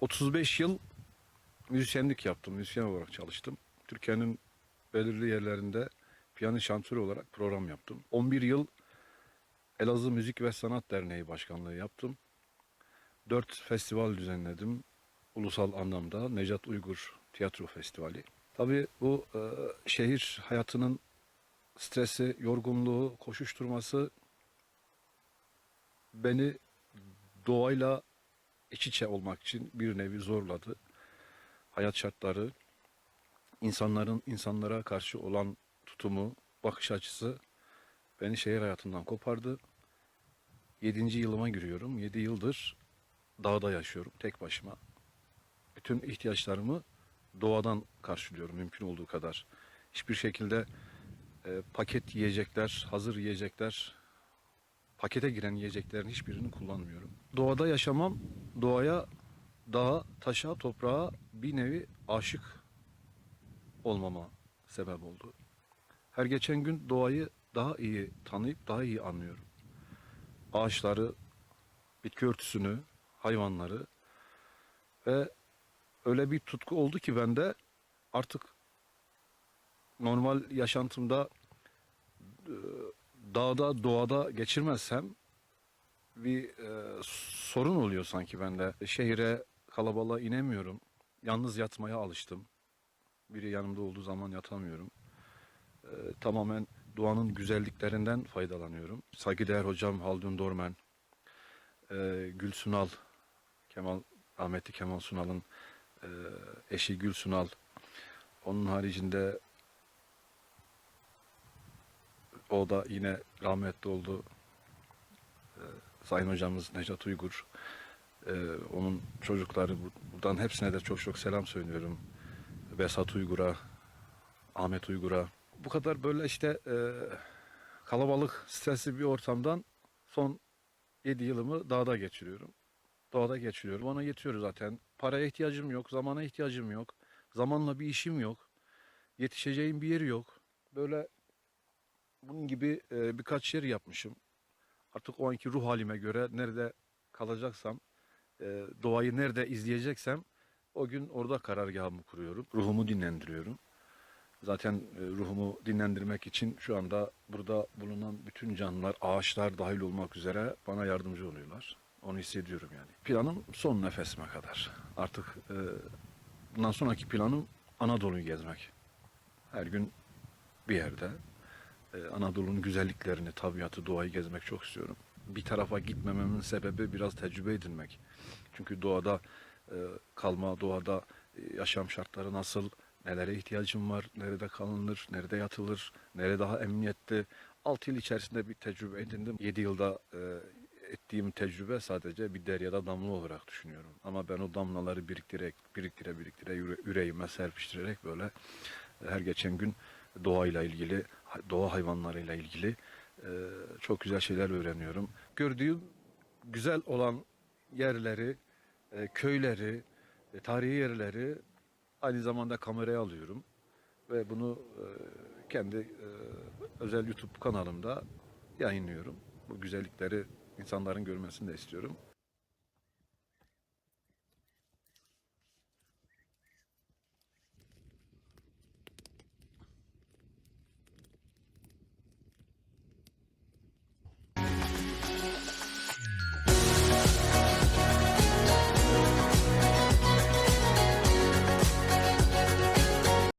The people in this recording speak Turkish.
35 yıl müzisyenlik yaptım. Müzisyen olarak çalıştım. Türkiye'nin belirli yerlerinde piyano şantörü olarak program yaptım. 11 yıl Elazığ Müzik ve Sanat Derneği Başkanlığı yaptım. 4 festival düzenledim. Ulusal anlamda Necat Uygur Tiyatro Festivali. Tabii bu e, şehir hayatının stresi, yorgunluğu, koşuşturması beni doğayla iç içe olmak için bir nevi zorladı. Hayat şartları, insanların insanlara karşı olan tutumu, bakış açısı beni şehir hayatından kopardı. Yedinci yılıma giriyorum. Yedi yıldır dağda yaşıyorum tek başıma. Bütün ihtiyaçlarımı doğadan karşılıyorum mümkün olduğu kadar. Hiçbir şekilde e, paket yiyecekler, hazır yiyecekler, pakete giren yiyeceklerin hiçbirini kullanmıyorum. Doğada yaşamam, doğaya, dağa, taşa, toprağa bir nevi aşık olmama sebep oldu. Her geçen gün doğayı daha iyi tanıyıp daha iyi anlıyorum. Ağaçları, bitki örtüsünü, hayvanları ve öyle bir tutku oldu ki bende artık normal yaşantımda dağda, doğada geçirmezsem bir e, sorun oluyor sanki bende. Şehire, kalabalığa inemiyorum. Yalnız yatmaya alıştım. Biri yanımda olduğu zaman yatamıyorum. E, tamamen doğanın güzelliklerinden faydalanıyorum. Saygıdeğer hocam Haldun Dormen, e, Gül Sunal, Kemal, rahmetli Kemal Sunal'ın e, eşi Gül Sunal. Onun haricinde o da yine rahmetli oldu. Ee, Sayın hocamız Necat Uygur. Ee, onun çocukları bu- buradan hepsine de çok çok selam söylüyorum. Besat Uygur'a, Ahmet Uygur'a. Bu kadar böyle işte e, kalabalık, stresli bir ortamdan son 7 yılımı dağda geçiriyorum. Doğada geçiriyorum. Bana yetiyor zaten. Paraya ihtiyacım yok, zamana ihtiyacım yok. Zamanla bir işim yok. Yetişeceğim bir yeri yok. Böyle bunun gibi e, birkaç yer yapmışım. Artık o anki ruh halime göre nerede kalacaksam, e, doğayı nerede izleyeceksem o gün orada karargahımı kuruyorum. Ruhumu dinlendiriyorum. Zaten e, ruhumu dinlendirmek için şu anda burada bulunan bütün canlılar, ağaçlar dahil olmak üzere bana yardımcı oluyorlar. Onu hissediyorum yani. Planım son nefesime kadar. Artık e, bundan sonraki planım Anadolu'yu gezmek. Her gün bir yerde Anadolu'nun güzelliklerini, tabiatı, doğayı gezmek çok istiyorum. Bir tarafa gitmememin sebebi biraz tecrübe edinmek. Çünkü doğada e, kalma, doğada e, yaşam şartları nasıl, nelere ihtiyacım var, nerede kalınır, nerede yatılır, nerede daha emniyetli. 6 yıl içerisinde bir tecrübe edindim. 7 yılda e, ettiğim tecrübe sadece bir deryada damla olarak düşünüyorum. Ama ben o damlaları biriktirerek, biriktire biriktire yüre- yüreğime serpiştirerek böyle her geçen gün doğayla ilgili, doğa hayvanlarıyla ilgili e, çok güzel şeyler öğreniyorum. Gördüğüm güzel olan yerleri, e, köyleri, e, tarihi yerleri aynı zamanda kameraya alıyorum ve bunu e, kendi e, özel YouTube kanalımda yayınlıyorum. Bu güzellikleri insanların görmesini de istiyorum.